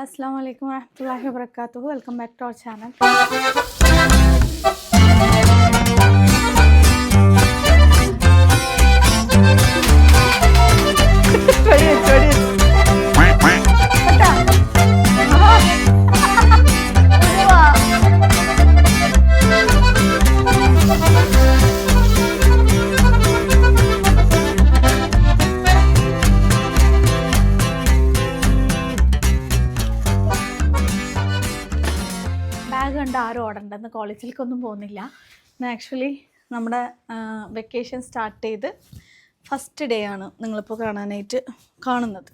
Hello അസ്സാം വലൈക്കും വാഹമത്തല്ലാഹി വബർക്കാത്തു വെൽക്കം ബാക്ക് ടു അവർ കോളേജിലേക്കൊന്നും പോകുന്നില്ല. ആക്ച്വലി നമ്മുടെ വെക്കേഷൻ സ്റ്റാർട്ട് ചെയ്ത് ഫസ്റ്റ് ഡേ ആണ് നിങ്ങളിപ്പോൾ കാണാനായിട്ട് കാണുന്നത്.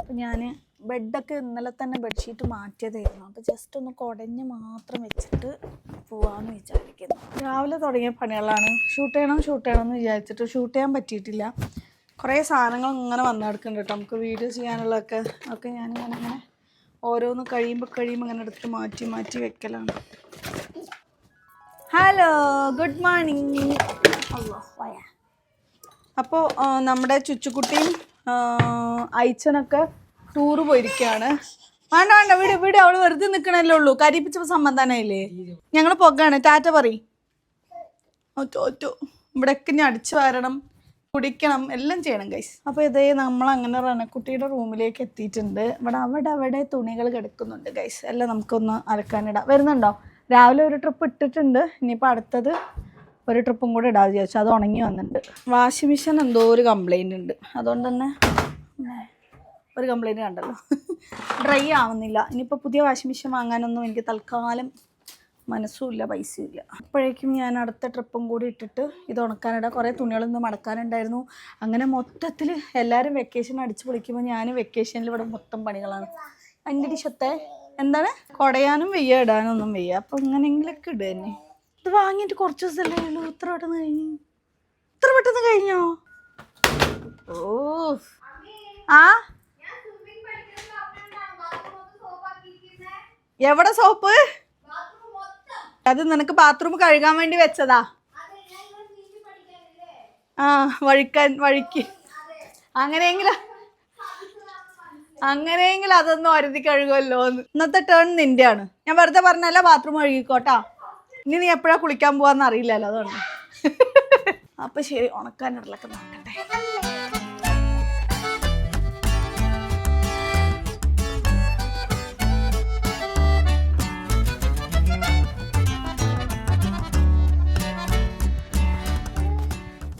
അപ്പോൾ ഞാൻ ബെഡൊക്കെ ഇന്നലെ തന്നെ ബെഡ്ഷീറ്റ് മാറ്റിയതായിരുന്നു. അപ്പോൾ ജസ്റ്റ് ഒന്ന് കുടഞ്ഞ് മാത്രം വെച്ചിട്ട് പോവാമെന്ന് വിചാരിക്കുന്നു. രാവിലെ തുടങ്ങിയ പണികളാണ്. ഷൂട്ട് ചെയ്യണം ഷൂട്ട് ചെയ്യണം എന്ന് വിചാരിച്ചിട്ട് ഷൂട്ട് ചെയ്യാൻ പറ്റിയിട്ടില്ല. കുറേ സാധനങ്ങൾ ഇങ്ങനെ വന്നു കിടക്കുന്നുണ്ട് കേട്ടോ. നമുക്ക് വീഡിയോ ചെയ്യാനുള്ളതൊക്കെ ഒക്കെ ഞാനിങ്ങനെ അങ്ങനെ ഓരോന്ന് കഴിയുമ്പോൾ കഴിയുമ്പോൾ ഇങ്ങനെ എടുത്ത് മാറ്റി മാറ്റി വെക്കലാണ്. ഹലോ ഗുഡ് മോർണിംഗ് അപ്പോൾ നമ്മുടെ ചുച്ചുക്കുട്ടിയും അയച്ചനൊക്കെ ടൂറ് പോയിരിക്കുകയാണ്. വേണ്ട വേണ്ട വീട് വീട് അവൾ വെറുതെ നിൽക്കണല്ലേ ഉള്ളൂ. കരിപ്പിച്ചപ്പോൾ സമ്മതാനായില്ലേ ഞങ്ങൾ പൊക്കാണ് ടാറ്റ പറയും. തോറ്റു ഇവിടെയൊക്കെ ഇനി അടിച്ചു വരണം കുടിക്കണം എല്ലാം ചെയ്യണം ഗൈസ് അപ്പോൾ ഇതേ നമ്മൾ അങ്ങനെ റണക്കുട്ടിയുടെ റൂമിലേക്ക് എത്തിയിട്ടുണ്ട്. ഇവിടെ അവിടെ അവിടെ തുണികൾ കിടക്കുന്നുണ്ട് ഗൈസ് എല്ലാം നമുക്കൊന്ന് അലക്കാനിടാം. വരുന്നുണ്ടോ? രാവിലെ ഒരു ട്രിപ്പ് ഇട്ടിട്ടുണ്ട്. ഇനിയിപ്പോൾ അടുത്തത് ഒരു ട്രിപ്പും കൂടെ ഇടാതെ വിചാരിച്ചു. അത് ഉണങ്ങി വന്നിട്ടുണ്ട്. വാഷിംഗ് മെഷീൻ എന്തോ ഒരു കംപ്ലൈന്റ് ഉണ്ട്. അതുകൊണ്ട് തന്നെ ഒരു കംപ്ലൈന്റ് കണ്ടല്ലോ. ഡ്രൈ ആവുന്നില്ല. ഇനിയിപ്പോൾ പുതിയ വാഷിംഗ് മെഷീൻ വാങ്ങാനൊന്നും എനിക്ക് തൽക്കാലം മനസ്സുമില്ല പൈസയും ഇല്ല അപ്പോഴേക്കും ഞാൻ അടുത്ത ട്രിപ്പും കൂടി ഇട്ടിട്ട് ഇത് ഉണക്കാനിട. കുറേ തുണികളൊന്നും മടക്കാനുണ്ടായിരുന്നു. അങ്ങനെ മൊത്തത്തിൽ എല്ലാവരും വെക്കേഷൻ അടിച്ച് പൊളിക്കുമ്പോൾ ഞാൻ വെക്കേഷനിൽ ഇവിടെ മൊത്തം പണികളാണ്. ഭയങ്കര ഇഷ്ടത്തെ എന്താണ്? കുടയാനും വയ്യ ഇടാനൊന്നും വയ്യ. അപ്പം ഇങ്ങനെയെങ്കിലൊക്കെ ഇടുക തന്നെ. ഇത് വാങ്ങിയിട്ട് കുറച്ച് ദിവസമല്ലേ ഉള്ളൂ. ഇത്ര പെട്ടെന്ന് കഴിഞ്ഞു. ഇത്ര പെട്ടെന്ന് കഴിഞ്ഞോ? ഓ ആ? എവിടെ സോപ്പ്? അത് നിനക്ക് ബാത്റൂം കഴുകാൻ വേണ്ടി വെച്ചതാ. ആ വഴിക്കാൻ വഴിക്ക്. അങ്ങനെയെങ്കിൽ അങ്ങനെയെങ്കിൽ അതൊന്നും അരുതി കഴുകുമല്ലോ ഇന്നത്തെ ടേൺ നിന്റെയാണ്. ഞാൻ വെറുതെ പറഞ്ഞല്ല ബാത്റൂം കഴുകിക്കോട്ടാ. ഇനി നീ എപ്പോഴാ കുളിക്കാൻ പോവാന്ന് അറിയില്ലല്ലോ അതുകൊണ്ട്. അപ്പൊ ശരി ഉണക്കാനുള്ളൊക്കെ നോക്കട്ടെ.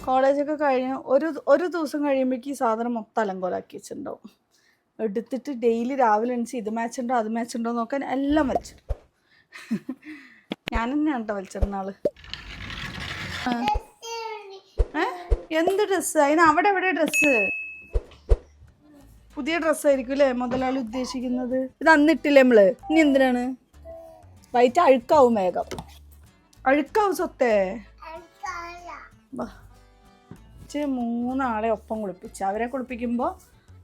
കോളേജൊക്കെ കഴിഞ്ഞ് ഒരു ഒരു ദിവസം കഴിയുമ്പോഴേക്ക് ഈ സാധനം മൊത്തം അലങ്കോലാക്കി വെച്ചിട്ടുണ്ടാവും. എടുത്തിട്ട് ഡെയിലി രാവിലെ എണീച്ച് ഇത് മാച്ച് ഉണ്ടോ അത് മാച്ച് ഉണ്ടോ നോക്കാൻ എല്ലാം വലിച്ചിടും ഞാൻ തന്നെയാണ് കേട്ടോ വലിച്ചിരുന്ന ആൾ എന്ത് ഡ്രസ്സ് അതിന് അവിടെ എവിടെ ഡ്രസ്സ് പുതിയ ഡ്രസ്സായിരിക്കും അല്ലേ മുതലാളി ഉദ്ദേശിക്കുന്നത്? ഇത് അന്നിട്ടില്ലേ നമ്മൾ? ഇനി എന്തിനാണ്? വൈറ്റ് അഴുക്കാവും വേഗം. അഴുക്കാവും സ്വത്തേ? മൂന്നാളെ ഒപ്പം കുളിപ്പിച്ച്. അവരെ കുളിപ്പിക്കുമ്പോൾ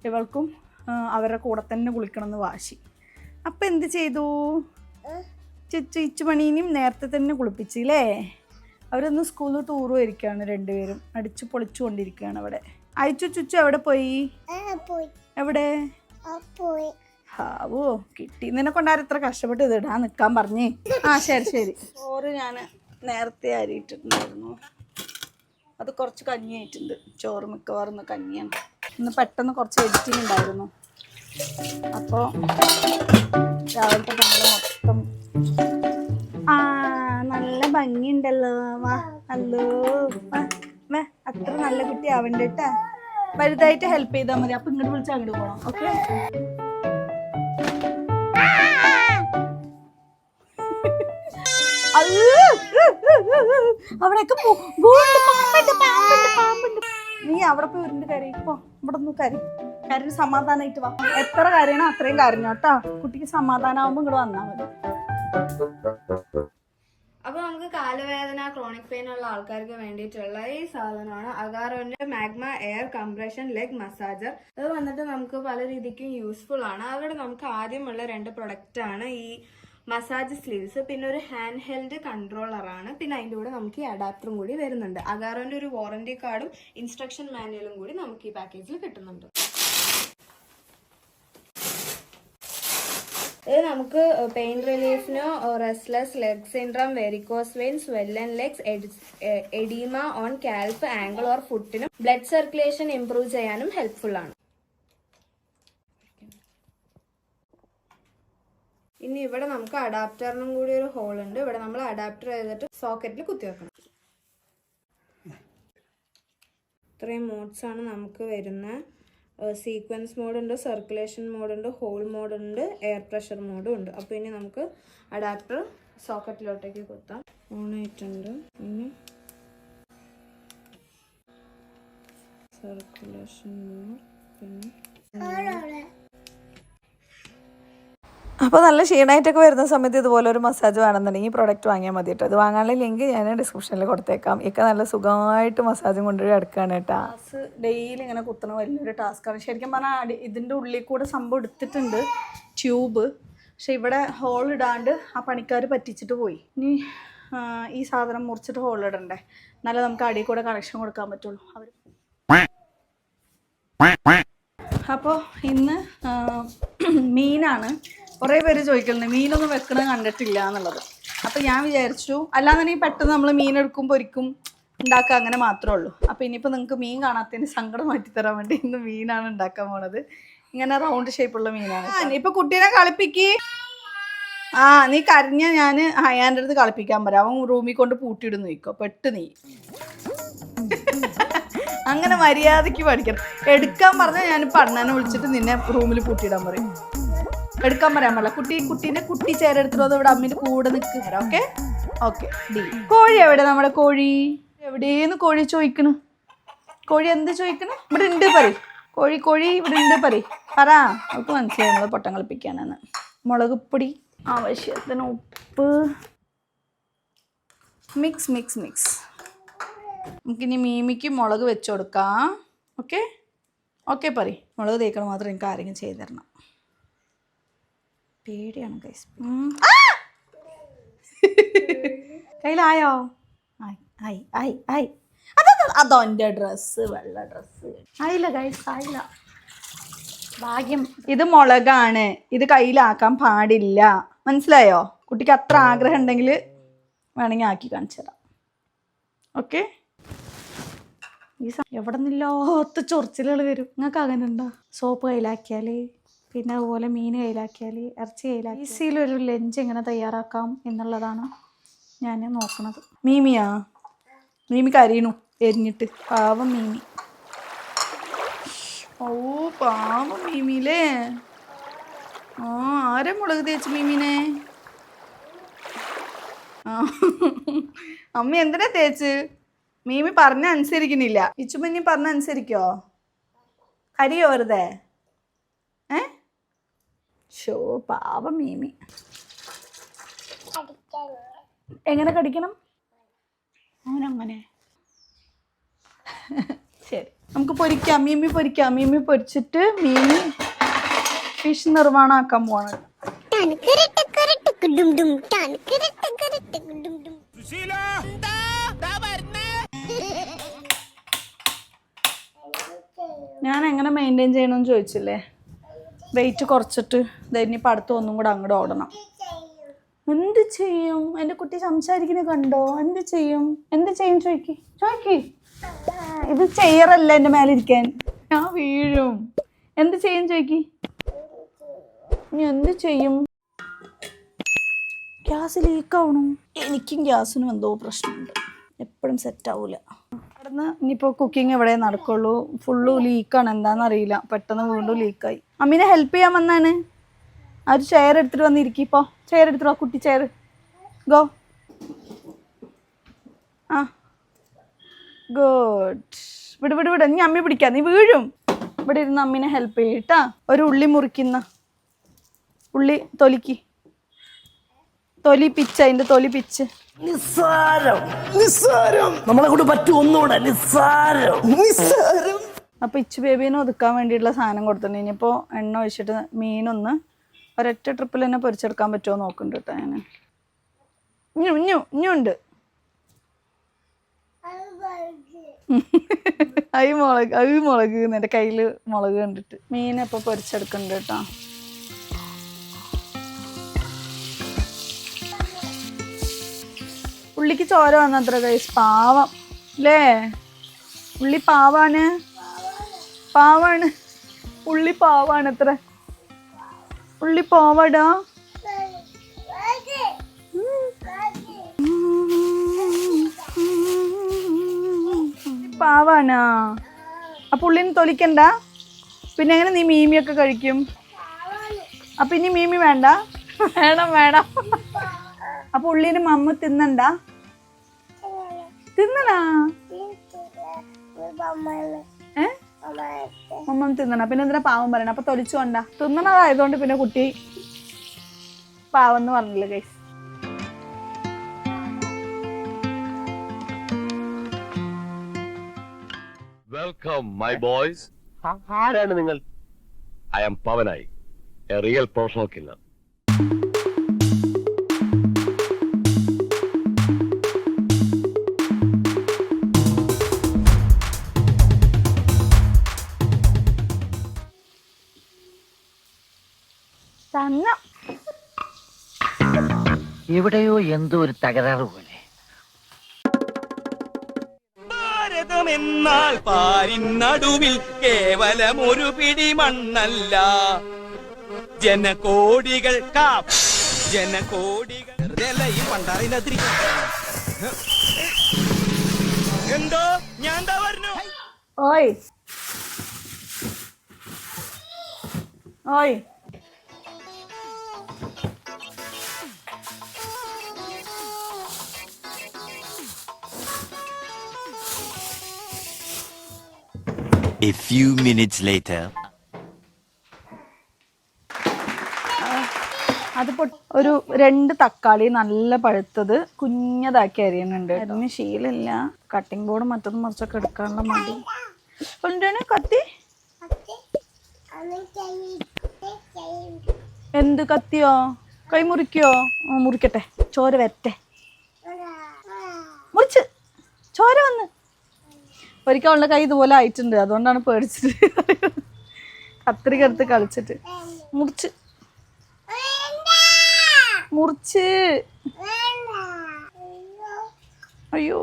ഇവൾക്കും അവരുടെ കൂടെ തന്നെ കുളിക്കണം എന്ന് വാശി. അപ്പം എന്ത് ചെയ്തു? ചിച്ചു ഇച്ചുമണീനെയും നേരത്തെ തന്നെ കുളിപ്പിച്ചില്ലേ അവരൊന്ന് സ്കൂളിൽ ടൂർ പോയിരിക്കുകയാണ് രണ്ടുപേരും. അടിച്ചു പൊളിച്ചു കൊണ്ടിരിക്കുകയാണ് അവിടെ. അയച്ചു ചുച്ചു എവിടെ പോയി? എവിടെ? ഹാവോ കിട്ടി നിന്നെ കൊണ്ടാരും ഇത്ര കഷ്ടപ്പെട്ട് ഇത് ഇടാൻ നിൽക്കാൻ പറഞ്ഞേ. ആ ശരി ശരി. ചോറ് ഞാൻ നേരത്തെ അരിയിട്ടിട്ടുണ്ടായിരുന്നു. അത് കുറച്ച് കഞ്ഞി ആയിട്ടുണ്ട് ചോറ് മിക്കവാറും കഞ്ഞിയാണ്. ഇന്ന് പെട്ടെന്ന് കുറച്ച് എഡിറ്റിംഗ് ഉണ്ടായിരുന്നു. അപ്പോൾ രാവിലത്തെ പണികൾ മൊത്തം. ആ നല്ല ഭംഗിയുണ്ടല്ലോ. വാ വാ അത്ര നല്ല കുട്ടി ആവണ്ട കേട്ടാ വലുതായിട്ട് ഹെൽപ്പ് ചെയ്താൽ മതി. അപ്പൊ ഇങ്ങോട്ട് വിളിച്ച് അങ്ങോട്ട് പോകണം ഓക്കെ അവിടെയൊക്കെ. നീ അവിടെ പോയി ഉരുണ്ട് കരയിപ്പോ ഇവിടെ ഒന്ന് കരി കരഞ്ഞ് സമാധാനായിട്ട് വാ. എത്ര കാര്യമാണ് അത്രയും കാര്യം കേട്ടാ. കുട്ടിക്ക് സമാധാനാവുമ്പോ ഇങ്ങോട്ട് വന്നാ മതി. അപ്പൊ നമുക്ക് കാലുവേദന ക്രോണിക് പെയിൻ ഉള്ള ആൾക്കാർക്ക് വേണ്ടിയിട്ടുള്ള ഈ സാധനമാണ്. അഗാറോന്റെ Magma air compression leg massager അത് വന്നിട്ട് നമുക്ക് പല രീതിക്കും യൂസ്ഫുൾ ആണ്. അവിടെ നമുക്ക് ആദ്യമുള്ള രണ്ട് പ്രൊഡക്റ്റ് ആണ് ഈ മസാജ് സ്ലീവ്സ് പിന്നെ ഒരു ഹാൻഡ് ഹെൽഡ് കൺട്രോളർ ആണ്. പിന്നെ അതിന്റെ കൂടെ നമുക്ക് ഈ അഡാപ്റ്ററും കൂടി വരുന്നുണ്ട്. അഗാറോന്റെ ഒരു വാറന്റി കാർഡും ഇൻസ്ട്രക്ഷൻ മാനുവലും കൂടി നമുക്ക് ഈ പാക്കേജിൽ കിട്ടുന്നുണ്ട്. ഇത് നമുക്ക് pain റിലീഫിനോ restless leg syndrome varicose vein swollen legs edema on calf ankle or ഫുട്ടിനും blood circulation improve ചെയ്യാനും ഹെൽപ്ഫുൾ ആണ്. ഇനി ഇവിടെ നമുക്ക് അഡാപ്റ്ററിനും കൂടി ഒരു ഹോൾ ഉണ്ട്. ഇവിടെ നമ്മൾ അഡാപ്റ്റർ ചെയ്തിട്ട് സോക്കറ്റിൽ കുത്തി വെക്കണം. ഇത്രയും മോഡ്സ് ആണ് നമുക്ക് വരുന്ന സീക്വൻസ് മോഡുണ്ട് സർക്കുലേഷൻ മോഡുണ്ട് ഹോൾ മോഡുണ്ട് എയർ പ്രഷർ മോഡും ഉണ്ട് അപ്പോൾ ഇനി നമുക്ക് അഡാപ്റ്റർ സോക്കറ്റിലോട്ടേക്ക് കൊത്താം. ഓൺ ആയിട്ടുണ്ട്. ഇനി സർക്കുലേഷൻ മോഡ് പിന്നെ അപ്പോൾ നല്ല ക്ഷീണമായിട്ടൊക്കെ വരുന്ന സമയത്ത് ഇതുപോലെ ഒരു മസാജ് വേണമെന്നുണ്ടെങ്കിൽ ഈ പ്രോഡക്റ്റ് വാങ്ങിയാൽ മതി കേട്ടോ ഇത് വാങ്ങാനുള്ള ലിങ്ക് ഞാൻ ഡിസ്ക്രിപ്ഷനിൽ കൊടുത്തേക്കാം. ഇക്കെ നല്ല സുഖമായിട്ട് മസാജും കൊണ്ടുപോയി എടുക്കുകയാണ് കേട്ടോ ഡെയിലി ഇങ്ങനെ കുത്തണ വലിയൊരു ടാസ്ക്കാണ് ശരിക്കും പറഞ്ഞാൽ അടി ഇതിന്റെ ഉള്ളിൽ കൂടെ സംഭവം എടുത്തിട്ടുണ്ട് ട്യൂബ് പക്ഷെ ഇവിടെ ഹോൾ ഇടാണ്ട് ആ പണിക്കാർ പറ്റിച്ചിട്ട് പോയി. ഇനി ഈ സാധനം മുറിച്ചിട്ട് ഹോൾ ഇടണ്ടേ? എന്നാലേ നമുക്ക് അടിയിൽ കൂടെ കണക്ഷൻ കൊടുക്കാൻ പറ്റുള്ളൂ. അവർ അപ്പോൾ ഇന്ന് മീനാണ്. കുറേ പേര് ചോദിക്കുന്നുണ്ട് മീനൊന്നും വെക്കണത് കണ്ടിട്ടില്ല എന്നുള്ളത്. അപ്പോൾ ഞാൻ വിചാരിച്ചു അല്ലാന്നുണ്ടെങ്കിൽ പെട്ടെന്ന് നമ്മൾ മീൻ എടുക്കും പൊരിക്കും ഉണ്ടാക്കുക അങ്ങനെ മാത്രമേ ഉള്ളൂ. അപ്പോൾ ഇനിയിപ്പോൾ നിങ്ങൾക്ക് മീൻ കാണാത്തതിന് സങ്കടം മാറ്റി തരാൻ വേണ്ടി ഇന്ന് മീനാണ് ഉണ്ടാക്കാൻ പോണത്. ഇങ്ങനെ റൗണ്ട് ഷേപ്പുള്ള മീനാണ്. ഇപ്പൊ കുട്ടീനെ കളിപ്പിക്ക്. ആ നീ കരഞ്ഞ ഞാൻ ഹയാന്റെ അടുത്ത് കളിപ്പിക്കാൻ പറയാം. അവൻ റൂമിൽ കൊണ്ട് പൂട്ടിയിടുന്നു നിൽക്കോ പെട്ട് നീ. അങ്ങനെ മര്യാദയ്ക്ക് പഠിക്കണം. എടുക്കാൻ പറഞ്ഞാൽ ഞാൻ അണ്ണനെ വിളിച്ചിട്ട് നിന്നെ റൂമിൽ പൂട്ടിയിടാൻ പറയും. എടുക്കാൻ പറയാൻ പാടില്ല. കുട്ടി കുട്ടീനെ കുട്ടി ചേരെടുത്തിട്ട് ഇവിടെ അമ്മിന്റെ കൂടെ നിൽക്കുക ഓക്കെ ഓക്കെ ഡി കോഴി എവിടെ? നമ്മുടെ കോഴി. എവിടെയെന്ന് കോഴി ചോദിക്കണു? കോഴി എന്ത് ചോദിക്കണു? ഇവിടെ ഉണ്ട് പറ. കോഴി കോഴി ഇവിടെ ഉണ്ട് പറ. പറ. നമുക്ക് മനസ്സിലായി നമ്മൾ പൊട്ടം കളിപ്പിക്കാനാണ്. മുളക് പൊടി ആവശ്യത്തിന് ഉപ്പ്. മിക്സ് മിക്സ് മിക്സ് നമുക്കിനി മീമിക്ക് മുളക് വെച്ച് കൊടുക്കാം. ഓക്കെ ഓക്കെ പറ. മുളക് തേക്കണം മാത്രം എനിക്ക് ആരെങ്കിലും ചെയ്തു തരണം. പേടിയാണ് ഗൈസ് കയ്യിലായോ? ആയി ആയി ആയി അതാ അതോ എന്റെ ഡ്രസ്സ് വെള്ള ഡ്രസ്സ് ആയില്ല ഗൈസ് ആയില്ല. ഭാഗ്യം. ഇത് മുളകാണ്. ഇത് കയ്യിലാക്കാൻ പാടില്ല. മനസ്സിലായോ? കുട്ടിക്ക് അത്ര ആഗ്രഹം ഉണ്ടെങ്കിൽ വേണമെങ്കിൽ ആക്കി കാണിച്ചു തരാം. ഓക്കെ ഈ സമയം എവിടെ നിന്നില്ലാത്ത ചൊറിച്ചിലുകൾ വരും. നിങ്ങൾക്ക് അങ്ങനെ ഉണ്ടോ സോപ്പ് കയ്യിലാക്കിയാൽ പിന്നെ അതുപോലെ മീൻ കയ്യിലാക്കിയാൽ ഇറച്ചി കയ്യിലാക്കി ഈസിയിലൊരു ലഞ്ച് എങ്ങനെ തയ്യാറാക്കാം എന്നുള്ളതാണ് ഞാൻ നോക്കുന്നത് മീമിയാ? മീമി അരിയണു. എരിഞ്ഞിട്ട്. പാവം മീമി. ഓ പാവം മീമിയിലേ. ആ ആരെ മുളക് തേച്ച് മീമിനെ? അമ്മ എന്തിനാ തേച്ച്? മീമി പറഞ്ഞ അനുസരിക്കണില്ല. ഇച്ചുമഞ്ഞി പറഞ്ഞ അനുസരിക്കോ? കരിയോ വെറുതെ? ഷോ പാവം മീമി. എങ്ങനെ കടിക്കണം? അങ്ങനെ അങ്ങനെ ശരി. നമുക്ക് പൊരിക്കാം. മീമി പൊരിക്കാം. മീമി പൊരിച്ചിട്ട് മീമി ഫിഷ് നിർമ്മാണമാക്കാൻ പോവാണ്. ഞാൻ എങ്ങനെ മെയിന്റെയിൻ ചെയ്യണമെന്ന് ചോദിച്ചില്ലേ? വെയിറ്റ് കുറച്ചിട്ട് ഇനിയിപ്പോൾ അടുത്ത് ഒന്നും കൂടെ അങ്ങോട്ട് ഓടണം. എന്ത് ചെയ്യും? എന്റെ കുട്ടി സംസാരിക്കുന്നത് കണ്ടോ? എന്ത് ചെയ്യും? എന്ത് ചെയ്യും ചോയ്ക്കി? ചോദിക്ക് ഇത് ചെയ്യറല്ല എന്റെ മേലിരിക്കാൻ ഞാൻ വീഴും. എന്ത് ചെയ്യും ചോദിക്ക് ഇനി എന്ത് ചെയ്യും? ഗ്യാസ് ലീക്ക് ആവണം. എനിക്കും ഗ്യാസിനും എന്തോ പ്രശ്നമുണ്ട്. എപ്പോഴും സെറ്റ് ആവൂല. അവിടെ നിന്ന് ഇനിയിപ്പോൾ കുക്കിംഗ് എവിടെ നടക്കുള്ളൂ. ഫുള്ള് ലീക്കാണ് എന്താണെന്ന് അറിയില്ല പെട്ടെന്ന് വീണ്ടും ലീക്കായി അമ്മീനെ ഹെൽപ്പ് ചെയ്യാൻ വന്നാണ്. ആ ഒരു ചെയർ എടുത്തിട്ട് വന്നിരിക്കും ഇപ്പോൾ ചെയർ എടുത്തിട്ട് കുട്ടി ചെയർ ഗോ ആ. ഗുഡ് വിട് വിട് വിട്. നീ അമ്മി പിടിക്കാം. നീ വീഴും. ഇവിടെ ഇരുന്ന് അമ്മീനെ ഹെൽപ്പ് ചെയ്യട്ടാ ഒരു ഉള്ളി മുറിക്കുന്ന ഉള്ളി തൊലിക്ക്. തൊലി പിച്ച് അതിന്റെ തൊലി പിച്ച് നിസ്സാരം. നിസ്സാരം. നമ്മളെ കൊണ്ട് പറ്റും ഒന്നുകൂടെ. നിസ്സാരം. നിസ്സാരം. അപ്പോൾ ഇച്ച് ബേബീനെ ഒതുക്കാൻ വേണ്ടിയിട്ടുള്ള സാധനം കൊടുത്തിട്ടുണ്ട്. ഇനിയിപ്പോൾ എണ്ണ ഒഴിച്ചിട്ട് മീനൊന്ന് ഒരൊറ്റ ട്രിപ്പിൽ തന്നെ പൊരിച്ചെടുക്കാൻ പറ്റുമോ നോക്കുന്നുണ്ട് കേട്ടോ ഞാൻ ഇഞ്ഞു ഇഞ്ഞു ഇഞ്ഞുണ്ട് ഐ മുളക് ഐ മുളക് എന്റെ കയ്യിൽ മുളക് കണ്ടിട്ട്. മീനിപ്പോൾ പൊരിച്ചെടുക്കുന്നുണ്ട് കേട്ടോ ഉള്ളിക്ക് ചോര വന്നത്ര കൈസ് പാവം. അല്ലേ ഉള്ളി പാവാണ്. പാവാണ്. ഉള്ളി പാവാണ് അത്ര ഉള്ളി പാവാടാ. പാവാണാ. അപ്പൊ ഉള്ളിന് തൊലിക്കണ്ട. പിന്നെ എങ്ങനെ നീ മീമിയൊക്കെ കഴിക്കും? അപ്പൊ ഇനി മീമി വേണ്ട. വേണം വേണം. അപ്പൊ ഉള്ളിന് മമ്മ തിന്നണ്ട? തിന്നണാ? മമ്മ തിന്നണ പിന്നെ എന്തിനാ പാവം പറയണ? അപ്പൊ തൊലിച്ചു കൊണ്ട. തിന്നണതായതുകൊണ്ട് പിന്നെ കുട്ടി പാവം എന്ന് പറഞ്ഞില്ല ഗൈസ് വെൽക്കം മൈ ബോയ്സ് ആരാണ് നിങ്ങൾ? I am Pavanayi a real professional killer എവിടെയോ എന്തോ ഒരു തകരാറ് പോലെ. ഭാരതമെന്നാൽ പാരിൻ നടുവിൽ കേവലം ഒരു പിടി മണ്ണല്ല. ജനകോടികൾ ജനകോടികൾ വെറുതെയല്ല ഈ പണ്ടാറിനതിരി എന്തോ? ഞാൻ എന്താ പറഞ്ഞു ഓയ്. ഓയ്. A few minutes later. അത് ഒരു രണ്ട് തക്കാളി നല്ല പഴുത്തത് കുഞ്ഞതാക്കി അരിയുന്നുണ്ട് അതിന് ശീലമില്ല കട്ടിംഗ് ബോർഡ് മറ്റൊന്നും മറിച്ചൊക്കെ എടുക്കാനുള്ള മതി കത്തി? എന്ത് കത്തിയോ? കൈ മുറിക്കോ? ആ, മുറിക്കട്ടെ. ചോര വരട്ടെ. മുറിച്ച്. ചോര വന്ന്. ഒരിക്കൽ അവളുടെ കൈ ഇതുപോലെ ആയിട്ടുണ്ട്. അതുകൊണ്ടാണ് പേടിച്ചിട്ട് കത്രിക എടുത്ത് കളിച്ചിട്ട്. മുറിച്ച്. മുറിച്ച്. അയ്യോ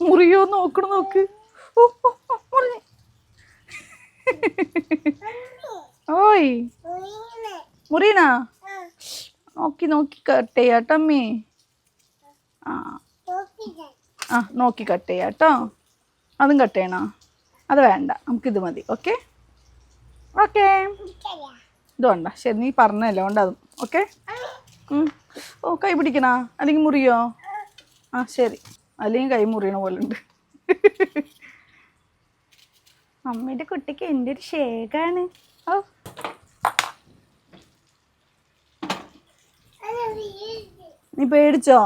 മുറിയോ നോക്ക്. നോക്ക് ഓയ്. മുറീനാ. നോക്കി നോക്കി കട്ട് ചെയ്യാട്ടമ്മേ ആ. ആ നോക്കി കട്ട് ചെയ്യാട്ടോ അതും കട്ട് ചെയ്യണോ? അത് വേണ്ട. നമുക്കിത് മതി. ഓക്കെ ഓക്കെ ഇത് വേണ്ട. ശരി നീ പറഞ്ഞല്ലോ ഉണ്ട് അതും. ഓക്കെ ഓ കൈ പിടിക്കണോ? അല്ലെങ്കിൽ മുറിയോ? ആ ശരി. അല്ലെങ്കിൽ കൈ മുറിയണ പോലെ ഉണ്ട്. അമ്മയുടെ കുട്ടിക്ക് എന്റെ ഒരു ഷേക്കാണ് ഓ നീ പേടിച്ചോ?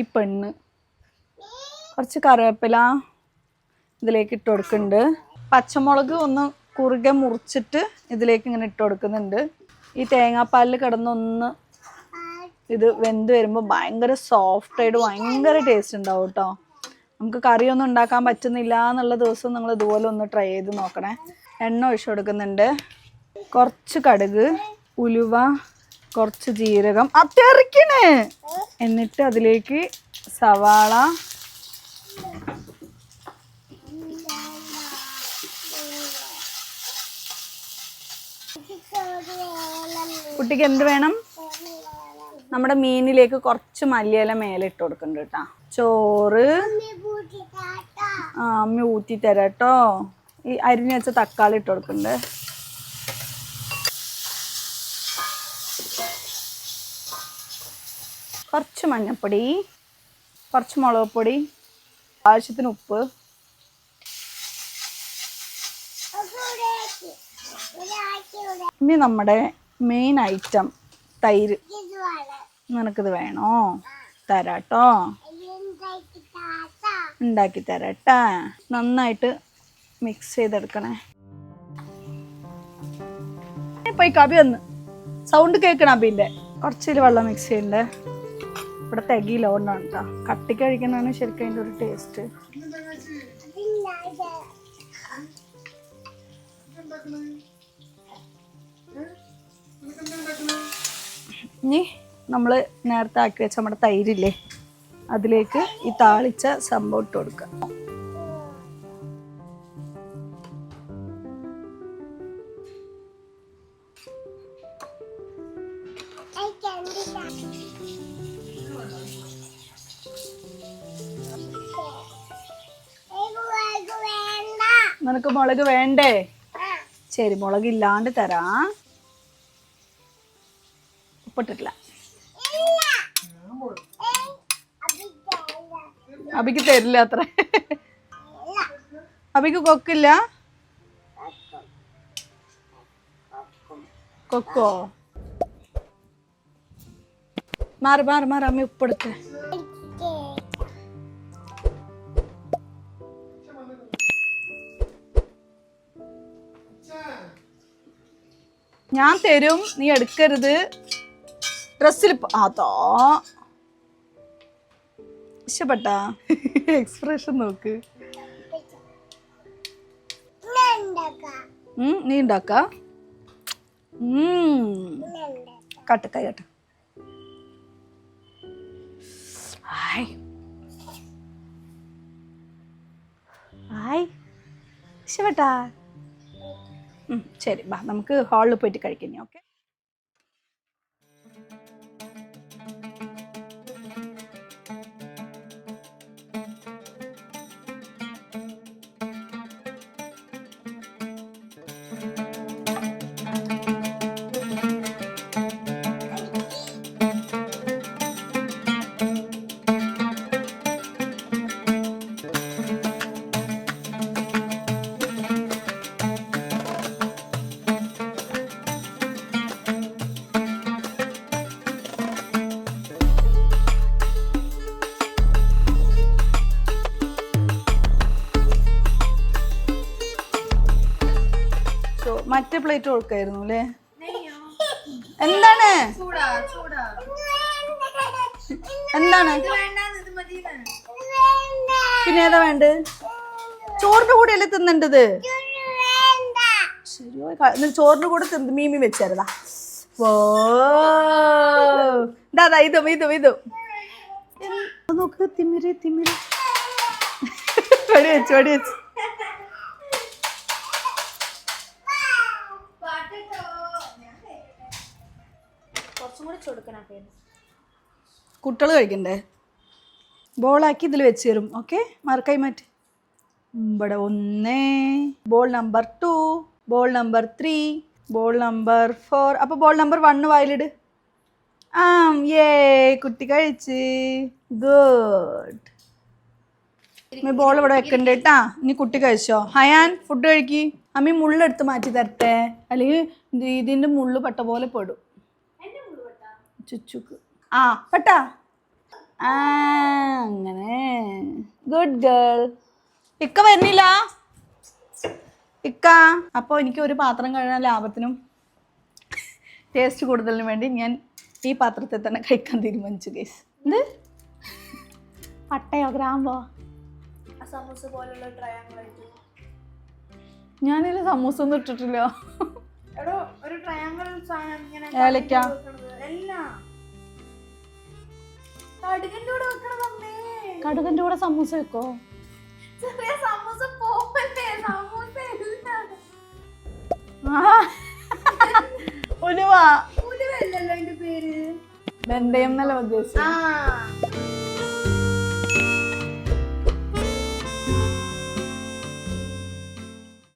ഈ പെണ്ണ്. കുറച്ച് കറിവേപ്പില ഇതിലേക്ക് ഇട്ട് കൊടുക്കുന്നുണ്ട്. പച്ചമുളക് ഒന്ന് കുറുകെ മുറിച്ചിട്ട് ഇതിലേക്ക് ഇങ്ങനെ ഇട്ട് കൊടുക്കുന്നുണ്ട്. ഈ തേങ്ങാപ്പാലിൽ കിടന്നൊന്ന് ഇത് വെന്ത് വരുമ്പോൾ ഭയങ്കര സോഫ്റ്റ് ആയിട്ട് ഭയങ്കര ടേസ്റ്റ് ഉണ്ടാവും കേട്ടോ നമുക്ക് കറിയൊന്നും ഉണ്ടാക്കാൻ പറ്റുന്നില്ല എന്നുള്ള ദിവസം നിങ്ങൾ ഇതുപോലെ ഒന്ന് ട്രൈ ചെയ്ത് നോക്കണേ. എണ്ണ ഒഴിച്ചു കൊടുക്കുന്നുണ്ട്. കുറച്ച് കടുക് ഉലുവ കുറച്ച് ജീരകം. അത്തെറിക്കണേ എന്നിട്ട് അതിലേക്ക് സവാള. കുട്ടിക്ക് എന്ത് വേണം? നമ്മുടെ മീനിലേക്ക് കുറച്ച് മല്ലിയില മേലെ ഇട്ട് കൊടുക്കുന്നുണ്ട് കേട്ടാ ചോറ്. ആ അമ്മ ഊറ്റി തരാം കേട്ടോ ഈ അരിഞ്ഞ് വെച്ച തക്കാളി ഇട്ട് കൊടുക്കുന്നുണ്ട് കുറച്ച് മഞ്ഞൾപ്പൊടി കുറച്ച് മുളക് പൊടി ആവശ്യത്തിന് ഉപ്പ്. ഇനി നമ്മുടെ മെയിൻ ഐറ്റം തൈര്. നിനക്കിത് വേണോ? തരാട്ടോ. ഉണ്ടാക്കി തരാട്ടാ. നന്നായിട്ട് മിക്സ് ചെയ്തെടുക്കണേ. പോയി കബി വന്ന് സൗണ്ട് കേൾക്കണം അബിന്റെ. കുറച്ചിൽ വെള്ളം മിക്സ് ചെയ്യണ്ടേ? ഇവിടെ തികയില്ല അതുകൊണ്ടാണ് കേട്ടോ കട്ടിക്ക് കഴിക്കുന്നതാണ് ശരിക്കും അതിന്റെ ഒരു ടേസ്റ്റ് ഇനി നമ്മൾ നേരത്തെ ആക്കി വെച്ച നമ്മുടെ തൈരില്ലേ? അതിലേക്ക് ഈ താളിച്ച സംഭവം ഇട്ട് കൊടുക്കുക. മുളക് വേണ്ടേ? ശരി മുളക് ഇല്ലാണ്ട് തരാം. ഉപ്പിട്ടിട്ടില്ല. അബിക്ക് തരില്ല അത്ര. അബിക്ക് കൊക്കില്ല? കൊക്കോ? മാറി മാറി മാറി അമ്മ ഉപ്പെടുത്ത്. ഞാൻ തരും. നീ എടുക്കരുത്. ഡ്രസ്സിൽ അതോ? ഇഷ്ടപ്പെട്ട എക്സ്പ്രഷൻ നോക്ക്. നീ ഉണ്ടാക്ക. കട്ട്. ഹായ്. ഹായ്. ഇഷ്ടപ്പെട്ടാ? ശരി ബാ നമുക്ക് ഹാളിൽ പോയിട്ട് കഴിക്കാം ഓക്കെ മറ്റേ പ്ലേറ്റ് കൊടുക്കായിരുന്നു അല്ലേ എന്താണ്? എന്താണ്? പിന്നെ ഏതാ വേണ്ട ചോറിന്റെ കൂടെ അല്ലേ തിന്നേണ്ടത് ശരിയോ എന്നിട്ട് ചോറിന്റെ കൂടെ തിന്ന് മീമി വെച്ചായിരുന്നാ ഓ ദാ ദാ ഇതും ഇതും ഇതും. നോക്ക് തിമിര് തിമിര്. വടി വെച്ചു വെടി വെച്ച്. ചൊടുക്കണ കുട്ടികൾ കഴിക്കണ്ടേ? ബോളാക്കി ഇതിൽ വെച്ച് തരും. ഓക്കെ? മറക്കായി മാറ്റി. ഇവിടെ ഒന്ന്. Ball number two ball number three ball number four. അപ്പോൾ ബോൾ നമ്പർ വണ്ണ് വായിലിട്. ആ ഏ കുട്ടി കഴിച്ച്. ഗുഡ്. ബോൾ ഇവിടെ വെക്കണ്ട കേട്ടാ ഇനി കുട്ടി കഴിച്ചോ? ഹയാൻ ഫുഡ് കഴിക്കി. അമ്മ മുള്ളെടുത്ത് മാറ്റി തരട്ടെ. അല്ലെങ്കിൽ ഇത് ഇതിന്റെ മുള്ള് പെട്ട പോലെ പെടും. ചുച്ചുക്ക്. ആ പെട്ടാ. ആ അങ്ങനെ. ഗുഡ് ഗേൾ ഇക്ക വരുന്നില്ല. ഇക്ക അപ്പോൾ എനിക്ക് ഒരു പാത്രം കഴുകാൻ ലാഭത്തിനും ടേസ്റ്റ് കൂടുതലിനും വേണ്ടി ഞാൻ ഈ പാത്രത്തിൽ തന്നെ കഴിക്കാൻ തീരുമാനിച്ചു കേസ് എന്ത്? പട്ടയോ ഗ്രാമ്പോ? സമൂസ പോലുള്ള ട്രയാങ്കിൾ ഞാനിതിൽ സമൂസ ഒന്നും ഇട്ടിട്ടില്ല. എടോ ഒരു ട്രയാങ്കിൾ സാധനം ഇങ്ങനെ ഏലക്ക വെക്കണത്. എല്ലാം. കടുകിന്റെ കൂടെ വെക്കണത് അമ്മേ. കടുകന്റെ കൂടെ സമൂസ വെക്കോ? ചെറിയ സമൂസ സമൂസ ഉലുവ. ഉലുവല്ലല്ലോ അതിന്റെ പേര്. വെന്തയം എന്നല്ല ഉദ്ദേശിച്ചത്